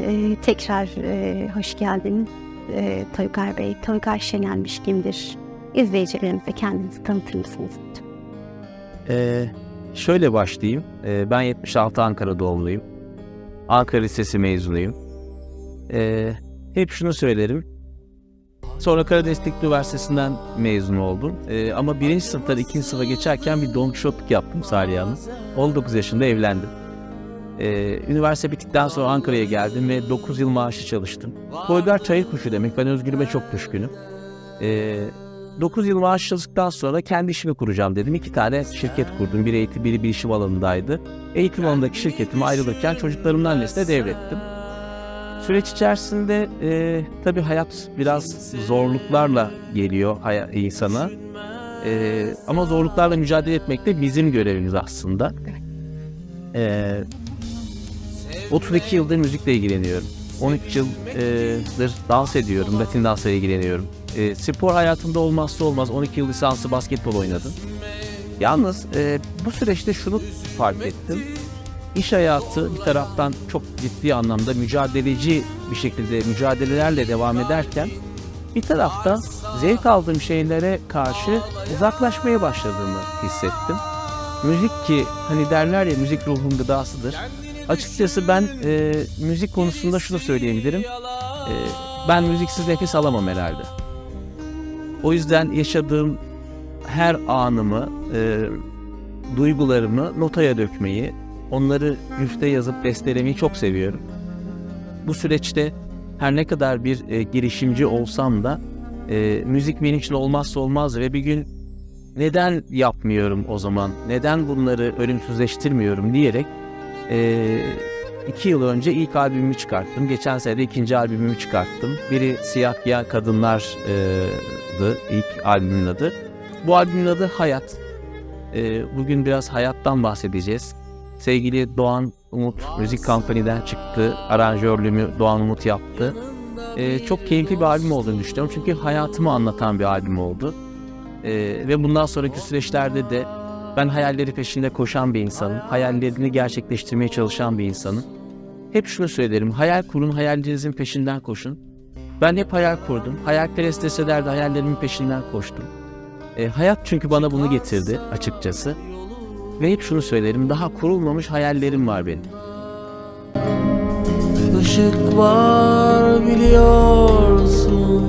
Ee, tekrar e, hoş geldin e, Toygar Bey. Toygar Şenermiş kimdir? İzleyicilerimize kendinizi tanıtır mısınız? Ee, şöyle başlayayım. Ee, ben 76 Ankara doğumluyum. Ankara Lisesi mezunuyum. Ee, hep şunu söylerim. Sonra Karadeniz Teknik Üniversitesi'nden mezun oldum. Ee, ama birinci sınıftan ikinci sınıfa geçerken bir Don yaptım Salih Hanım. 19 yaşında evlendim. Ee, üniversite bittikten sonra Ankara'ya geldim ve 9 yıl maaşı çalıştım. Toygar çayır kuşu demek. Ben özgürlüğüme çok düşkünüm. Ee, 9 yıl maaş çalıştıktan sonra kendi işimi kuracağım dedim. İki tane şirket kurdum. Biri eğitim, biri bilişim alanındaydı. Eğitim alanındaki şirketime ayrılırken çocuklarımın annesine devrettim. Süreç içerisinde e, tabii hayat biraz zorluklarla geliyor insana. E, ama zorluklarla mücadele etmek de bizim görevimiz aslında. E, 32 yıldır müzikle ilgileniyorum. 13 yıldır dans ediyorum, Latin dansla ilgileniyorum. E, spor hayatımda olmazsa olmaz 12 yıl lisanslı basketbol oynadım. Yalnız e, bu süreçte şunu fark ettim. İş hayatı bir taraftan çok ciddi anlamda mücadeleci bir şekilde mücadelelerle devam ederken bir tarafta zevk aldığım şeylere karşı uzaklaşmaya başladığımı hissettim. Müzik ki hani derler ya müzik ruhun gıdasıdır. Açıkçası ben e, müzik konusunda şunu söyleyebilirim. E, ben müziksiz nefes alamam herhalde. O yüzden yaşadığım her anımı, e, duygularımı notaya dökmeyi, onları güfte yazıp bestelemeyi çok seviyorum. Bu süreçte her ne kadar bir e, girişimci olsam da e, müzik benim için olmazsa olmaz ve bir gün neden yapmıyorum o zaman, neden bunları ölümsüzleştirmiyorum diyerek e, iki yıl önce ilk albümümü çıkarttım. Geçen sene de ikinci albümümü çıkarttım. Biri Siyah Giyen Kadınlar'dı ilk albümün adı. Bu albümün adı Hayat. E, bugün biraz hayattan bahsedeceğiz. Sevgili Doğan Umut Müzik Company'den çıktı. Aranjörlüğümü Doğan Umut yaptı. E, çok keyifli bir albüm olduğunu düşünüyorum. Çünkü hayatımı anlatan bir albüm oldu. E, ve bundan sonraki süreçlerde de ben hayalleri peşinde koşan bir insanım. Hayallerini gerçekleştirmeye çalışan bir insanım. Hep şunu söylerim. Hayal kurun, hayallerinizin peşinden koşun. Ben hep hayal kurdum. Hayalperest deseler de hayallerimin peşinden koştum. E, hayat çünkü bana bunu getirdi açıkçası. Ve hep şunu söylerim. Daha kurulmamış hayallerim var benim. Işık var biliyorsun